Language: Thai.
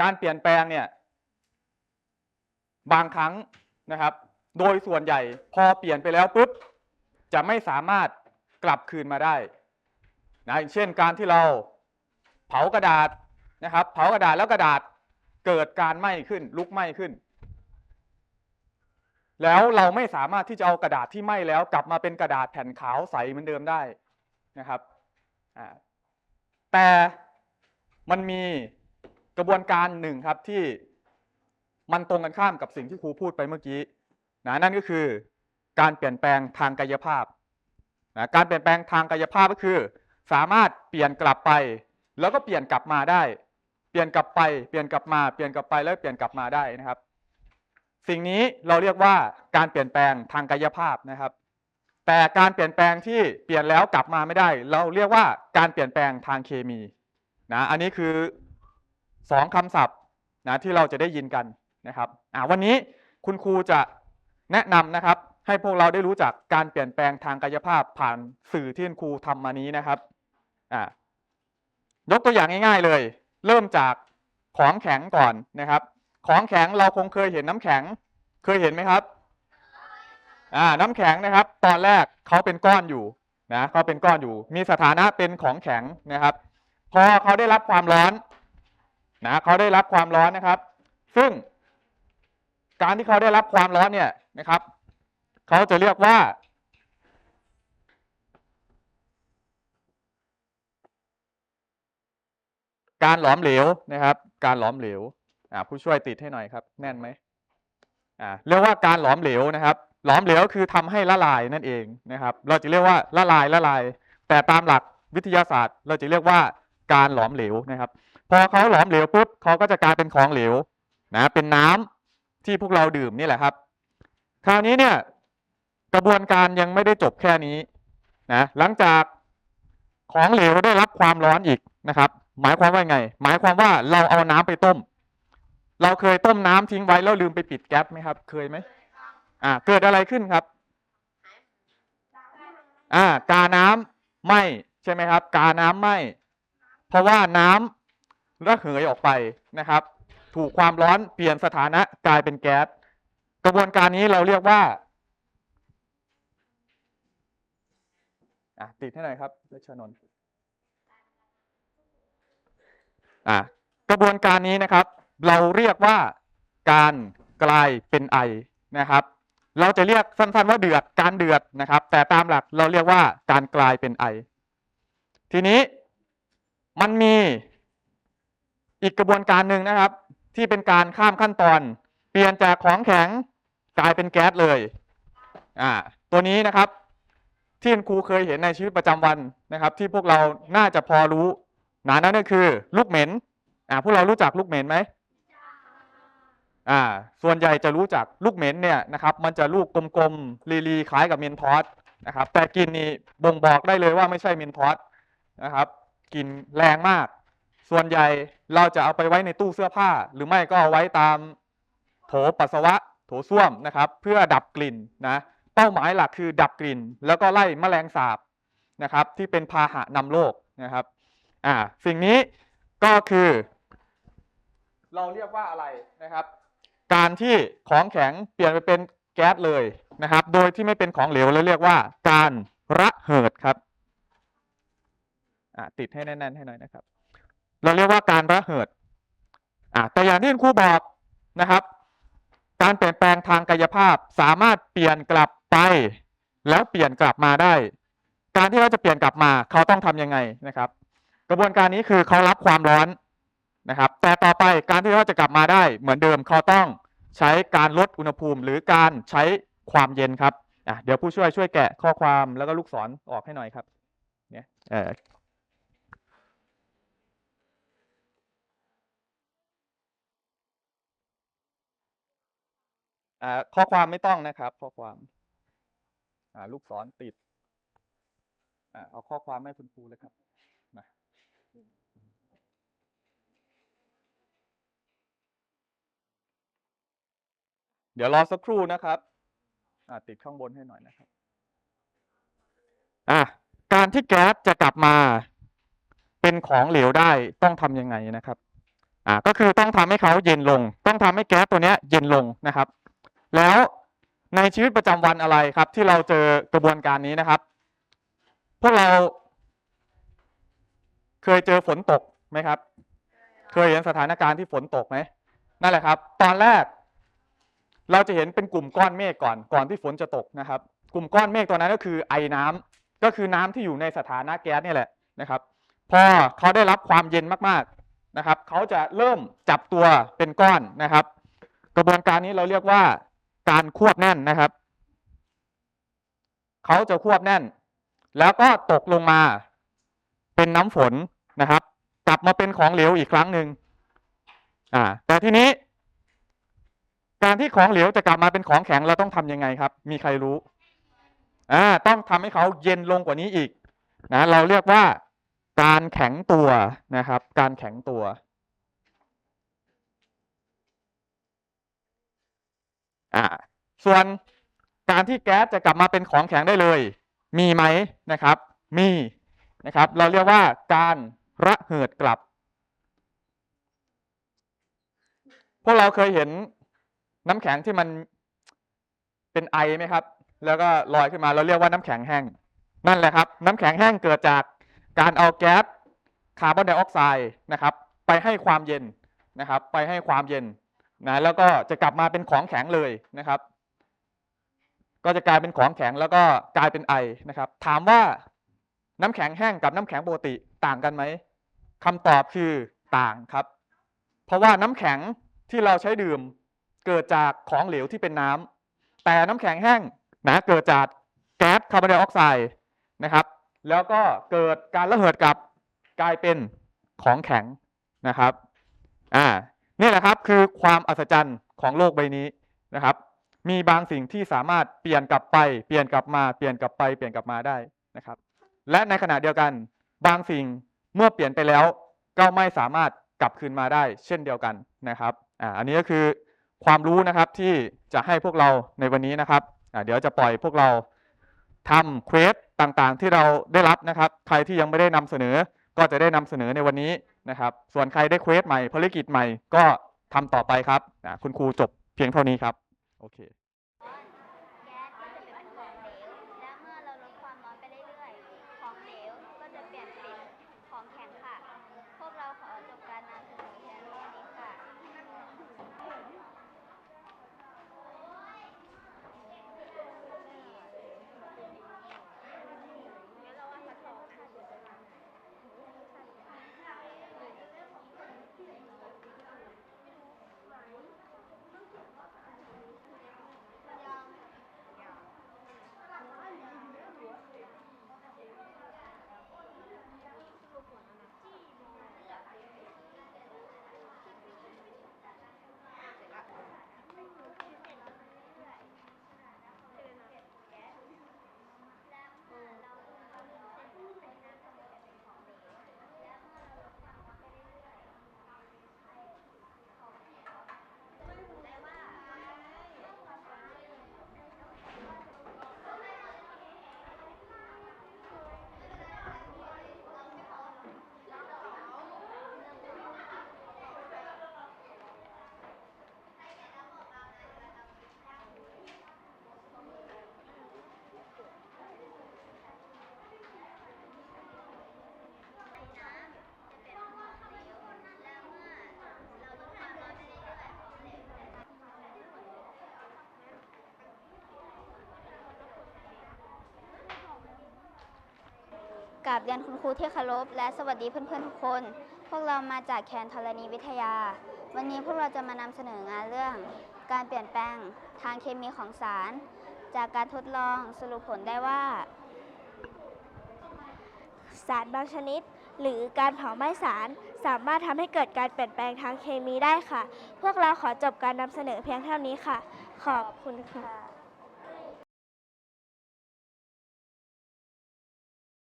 การเปลี่ยนแปลงเนี่ย บางครั้งนะครับ โดยส่วนใหญ่พอเปลี่ยนไปแล้วปุ๊บจะไม่สามารถกลับคืนมาได้นะเช่นการที่เราเผากระดาษนะครับ เผากระดาษแล้วกระดาษเกิดการไหม้ขึ้น ลุกไหม้ขึ้น แล้วเราไม่สามารถที่จะเอากระดาษที่ไหม้แล้ว กลับมาเป็นกระดาษแผ่นขาวใสเหมือนเดิมได้นะครับแต่มันมี กระบวนการหนึ่งครับที่มันตรงกันข้ามกับสิ่งที่ครูพูดไปเมื่อกี้นะนั่นก็คือการเปลี่ยนแปลงทางกายภาพนะการเปลี่ยนแปลงทางกายภาพก็คือ สามารถเปลี่ยนกลับไป แล้วก็เปลี่ยนกลับมาได้ เปลี่ยนกลับไปเปลี่ยนกลับมาเปลี่ยนกลับไปแล้วเปลี่ยนกลับมาได้นะครับ สิ่งนี้เราเรียกว่าการเปลี่ยนแปลงทางกายภาพนะครับ แต่การเปลี่ยนแปลงที่เปลี่ยนแล้วกลับมาไม่ได้ เราเรียกว่าการเปลี่ยนแปลงทางเคมีนะอันนี้คือ สองคำศัพท์นะที่เราจะได้ยินกันนะครับวันนี้คุณครูจะแนะนำนะครับให้พวกเราได้รู้จักการเปลี่ยนแปลงทางกายภาพผ่านสื่อที่คุณครูทำมานี้นะครับยกตัวอย่างง่าย ๆเลย เริ่มจากของแข็งก่อนนะครับ ของแข็งเราคงเคยเห็นน้ำแข็งเคยเห็นไหมครับน้ำแข็งนะครับ ตอนแรกเขาเป็นก้อนอยู่นะเขาเป็นก้อนอยู่ มีสถานะเป็นของแข็งนะครับ พอเขาได้รับความร้อน นะเขาได้รับความร้อนนะครับ ซึ่ง การที่เขาได้รับความร้อนเนี่ยนะครับเขาจะเรียกว่า การหลอมเหลวนะครับ การหลอมเหลวอ่าผู้ช่วยติดให้หน่อยครับ แน่นไหมอ่าเรียกว่าการหลอมเหลวนะครับหลอมเหลวคือทำให้ละลายนั่นเองนะครับ เราจะเรียกว่าละลายละลาย แต่ตามหลักวิทยาศาสตร์ เราจะเรียกว่าการหลอมเหลวนะครับ พอเขาหลอมเหลวปุ๊บเขาก็จะกลายเป็นของเหลวนะเป็นน้ำที่พวกเราดื่มนี่แหละครับ คราวนี้เนี่ยกระบวนการยังไม่ได้จบแค่นี้นะหลังจากของเหลวได้รับความร้อนอีกนะครับ หมายความว่าไง หมายความว่าเราเอาน้ำไปต้ม เราเคยต้มน้ำทิ้งไว้แล้วลืมไปปิดแก๊สไหมครับ เคยไหมอ่าเกิดอะไรขึ้นครับอ่ากาน้ำไหมใช่ไหมครับ กาน้ำไหมเพราะว่าน้ำ ระเหยออกไปนะครับ ถูกความร้อนเปลี่ยนสถานะกลายเป็นแก๊สกระบวนการนี้เราเรียกว่าอะติดให้หน่อยครับเลชนนท์อะกระบวนการนี้นะครับ เราเรียกว่าการกลายเป็นไอนะครับ เราจะเรียกสั้นๆว่าเดือดการเดือดนะครับ แต่ตามหลักเราเรียกว่าการกลายเป็นไอ ทีนี้มันมี อีกกระบวนการหนึ่งนะครับ ที่เป็นการข้ามขั้นตอน เปลี่ยนจากของแข็งกลายเป็นแก๊สเลยอ่าตัวนี้นะครับที่ครูเคยเห็นในชีวิตประจำวันนะครับ ที่พวกเราน่าจะพอรู้หนะนั่นก็คือ ลูกเหม็นอ่าพวกเรารู้จักลูกเหม็นไหมอ่าส่วนใหญ่จะรู้จักลูกเหม็นเนี่ยนะครับ มันจะลูกกลมๆลีๆคล้ายกับเมนทอสนะครับ แต่กลินนี่บ่งบอกได้เลยว่าไม่ใช่เมนทอสนะครับกลิ่นแรงมาก ส่วนใหญ่เราจะเอาไปไว้ในตู้เสื้อผ้า หรือไม่ก็เอาไว้ตามโถปัสสาวะ โถส้วมนะครับ เพื่อดับกลิ่นนะเป้าหมายหลักคือดับกลิ่น แล้วก็ไล่แมลงสาบนะครับ ที่เป็นพาหะนำโรคนะครับอ่าสิ่งนี้ก็คือ เราเรียกว่าอะไรนะครับ การที่ของแข็งเปลี่ยนไปเป็นแก๊สเลยนะครับ โดยที่ไม่เป็นของเหลวเราเรียกว่า การระเหิดครับอ่าติดให้แน่นๆให้หน่อยนะครับ เราเรียกว่าการระเหิดอ่าแต่อย่างที่คุณครูบอกนะครับ การเปลี่ยนแปลงทางกายภาพสามารถเปลี่ยนกลับไป แล้วเปลี่ยนกลับมาได้ การที่เราจะเปลี่ยนกลับมาเขาต้องทำยังไงนะครับ กระบวนการนี้คือเขารับความร้อนนะครับ แต่ต่อไปการที่เขาจะกลับมาได้ เหมือนเดิมเขาต้องใช้การลดอุณหภูมิ หรือการใช้ความเย็นครับอะเดี๋ยวผู้ช่วยช่วยแกะข้อความแล้วก็ลูกศรออกให้หน่อยครับเนี่ยเออ อ่าข้อความไม่ต้องนะครับ ข้อความอ่าลูกศรติดอ่าเอาข้อความให้คุณครูเลยครับเดี๋ยวรอสักครู่นะครับอ่าติดข้างบนให้หน่อยนะครับอะการที่แก๊สจะกลับมาเป็นของเหลวได้ต้องทำยังไงนะครับอ่าก็คือต้องทำให้เขาเย็นลง ต้องทำให้แก๊สตัวเนี้ยเย็นลงนะครับ แล้วในชีวิตประจำวันอะไรครับ ที่เราเจอกระบวนการนี้นะครับ พวกเราเคยเจอฝนตกไหมครับ เคยเห็นสถานการณ์ที่ฝนตกไหมนั่นแหละครับ ตอนแรก เราจะเห็นเป็นกลุ่มก้อนเมฆก่อนก่อนที่ฝนจะตกนะครับ กลุ่มก้อนเมฆตัวนั้นก็คือไอน้ำก็คือน้ำที่อยู่ในสถานะแก๊สนี่แหละนะครับพอเขาได้รับความเย็นมากๆนะครับ เขาจะเริ่มจับตัวเป็นก้อนนะครับ กระบวนการนี้เราเรียกว่า การควบแน่นนะครับ เขาจะควบแน่น แล้วก็ตกลงมาเป็นน้ำฝนนะครับ กลับมาเป็นของเหลวอีกครั้งหนึ่งอ่า แต่ทีนี้ การที่ของเหลวจะกลับมาเป็นของแข็งเราต้องทำยังไงครับ มีใครรู้อ่าต้องทำให้เขาเย็นลงกว่านี้อีกนะเราเรียกว่าการแข็งตัวนะครับ การแข็งตัว อ่าส่วนการที่แก๊สจะกลับมาเป็นของแข็งได้เลย มีไหมนะครับ มีนะครับ เราเรียกว่าการระเหิดกลับ พวกเราเคยเห็นน้ำแข็งที่มันเป็นไอไหมครับ แล้วก็ลอยขึ้นมาเราเรียกว่าน้ำแข็งแห้ง นั่นแหละครับ น้ำแข็งแห้งเกิดจากการเอาแก๊สคาร์บอนไดออกไซด์นะครับ ไปให้ความเย็นนะครับ ไปให้ความเย็น นะแล้วก็จะกลับมาเป็นของแข็งเลยนะครับ ก็จะกลายเป็นของแข็งแล้วก็กลายเป็นไอนะครับ ถามว่าน้ำแข็งแห้งกับน้ำแข็งปกติต่างกันไหมคำตอบคือต่างครับ เพราะว่าน้ำแข็งที่เราใช้ดื่มเกิดจากของเหลวที่เป็นน้ำแต่น้ำแข็งแห้งนะเกิดจากแก๊สคาร์บอนไดออกไซด์นะครับ แล้วก็เกิดการระเหิดกลับกลายเป็นของแข็งนะครับ อ่า นี่แหละครับคือความอัศจรรย์ของโลกใบนี้นะครับ มีบางสิ่งที่สามารถเปลี่ยนกลับไป เปลี่ยนกลับมา เปลี่ยนกลับไป เปลี่ยนกลับมาได้นะครับ และในขณะเดียวกัน บางสิ่งเมื่อเปลี่ยนไปแล้ว ก็ไม่สามารถกลับคืนมาได้ เช่นเดียวกันนะครับอ่าอันนี้ก็คือความรู้นะครับที่จะให้พวกเราในวันนี้นะครับอ่าเดี๋ยวจะปล่อยพวกเราทำเควสต่างๆ ที่เราได้รับนะครับ ใครที่ยังไม่ได้นำเสนอ ก็จะได้นำเสนอในวันนี้ นะครับ ส่วนใครได้เควสใหม่ภารกิจใหม่ก็ทำต่อไปครับนะคุณครูจบเพียงเท่านี้ครับ โอเค แก๊สก็จะเป็นของเหลว และเมื่อเราลดความร้อนไปเรื่อยๆ ของเหลวก็จะเปลี่ยนเป็นของแข็งค่ะ พวกเราขอจบการนำเสนอเพียงเท่านี้ค่ะ กราบเรียนคุณครูที่เคารพและสวัสดีเพื่อนๆทุกคน พวกเรามาจากแคนธรณีวิทยา วันนี้พวกเราจะมานำเสนองานเรื่อง การเปลี่ยนแปลงทางเคมีของสาร จากการทดลองสรุปผลได้ว่า สารบางชนิด หรือการเผาไหม้สารสามารถทำให้เกิดการเปลี่ยนแปลงทางเคมีได้ค่ะ พวกเราขอจบการนำเสนอเพียงเท่านี้ค่ะ ขอบคุณค่ะ